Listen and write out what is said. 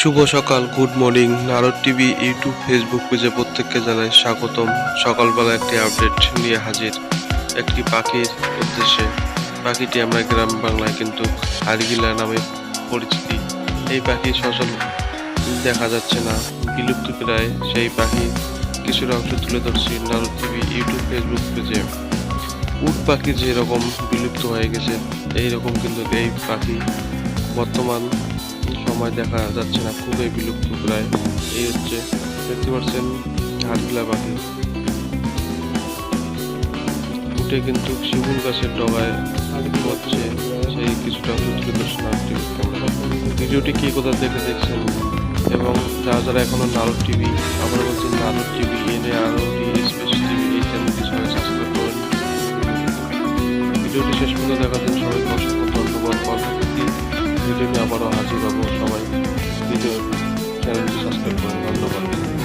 শুভ সকাল, good morning. Narad TV, YouTube, Facebook পেজে প্রত্যেককে জানাই স্বাগতম। সকালবেলা একটি আপডেট নিয়ে হাজির একটি পাখির উদ্দেশ্যে। পাখিটি আমরা গ্রাম বাংলায় কিন্তু হাড়গিলা নামে পরিচিতি। এই পাখি সচল দেখা যাচ্ছে না। বিলুপ্ত প্রায় সেই পাখি কিছুটা অংশ তুলে ধরছি নারদ টিভি, ইউটিউব, ফেসবুক পেজে। উট পাখি যেরকম বিলুপ্ত হয়ে গেছে এই রকম কিন্তু এই পাখি বর্তমান সময় দেখা যাচ্ছে না, খুবই বিলুপ্ত প্রায়। এই হচ্ছে দেখতে পাচ্ছেন হাটগুলা পাখি উঠে কিন্তু শিমুল গাছের ডগায় হচ্ছে সেই কিছুটা ক্যামেরা। ভিডিওটি কি কোথা থেকে দেখছেন? এবং যারা যারা এখনও নারদ টিভি আমরা বলছেন নারদ টিভি এনে আরও টিভি এই সবাই সাবস্ক্রাইব করেন। ভিডিওটি শেষ পর্যন্ত দেখার জন্য সবাইকে অসংখ্য ধন্যবাদ। ভিডিও নিয়ে আবারও হাজির হব সবাই। ভিডিও চ্যানেলটি সাবস্ক্রাইব করুন ধন্যবাদ।